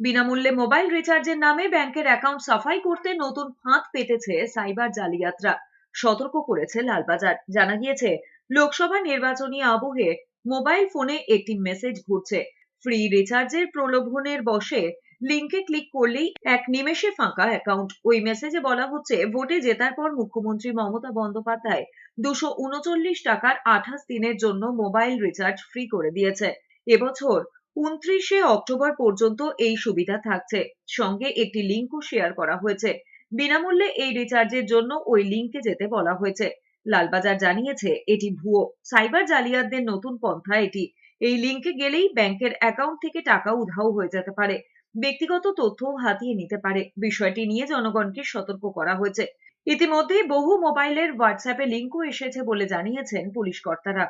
বিনামূল্যে মোবাইল রিচার্জের নামে ব্যাংকের অ্যাকাউন্ট সাফাই করতে নতুন ফাঁদ পেতেছে সাইবার জালিয়াতরা। সতর্ক করেছে লালবাজার। জানা গিয়েছে, লোকসভা নির্বাচনী আবহে মোবাইল ফোনে একটি মেসেজ ঘুরছে। ফ্রি রিচার্জের প্রলোভনের বশে লিঙ্কে ক্লিক করলেই এক নিমেষে ফাঁকা অ্যাকাউন্ট। ওই মেসেজে বলা হচ্ছে, ভোটে জেতার পর মুখ্যমন্ত্রী মমতা বন্দ্যোপাধ্যায় দুশো উনচল্লিশ টাকার আঠাশ দিনের জন্য মোবাইল রিচার্জ ফ্রি করে দিয়েছে। এবছর উনত্রিশে অক্টোবর পর্যন্ত এই সুবিধা থাকছে। সঙ্গে একটি লিঙ্কও শেয়ার করা হয়েছে। বিনামূল্যে এই রিচার্জের জন্য ওই লিঙ্কে যেতে বলা হয়েছে। লালবাজার জানিয়েছে, এটি ভুয়ো। সাইবার জালিয়াতদের নতুন পন্থা এটি। এই লিঙ্কে গেলেই ব্যাংকের অ্যাকাউন্ট থেকে টাকা উধাও হয়ে যেতে পারে। ব্যক্তিগত তথ্যও হাতিয়ে নিতে পারে। বিষয়টি নিয়ে জনগণকে সতর্ক করা হয়েছে। ইতিমধ্যে বহু মোবাইলের হোয়াটসঅ্যাপে লিঙ্কও এসেছে বলে জানিয়েছেন পুলিশ কর্তারা।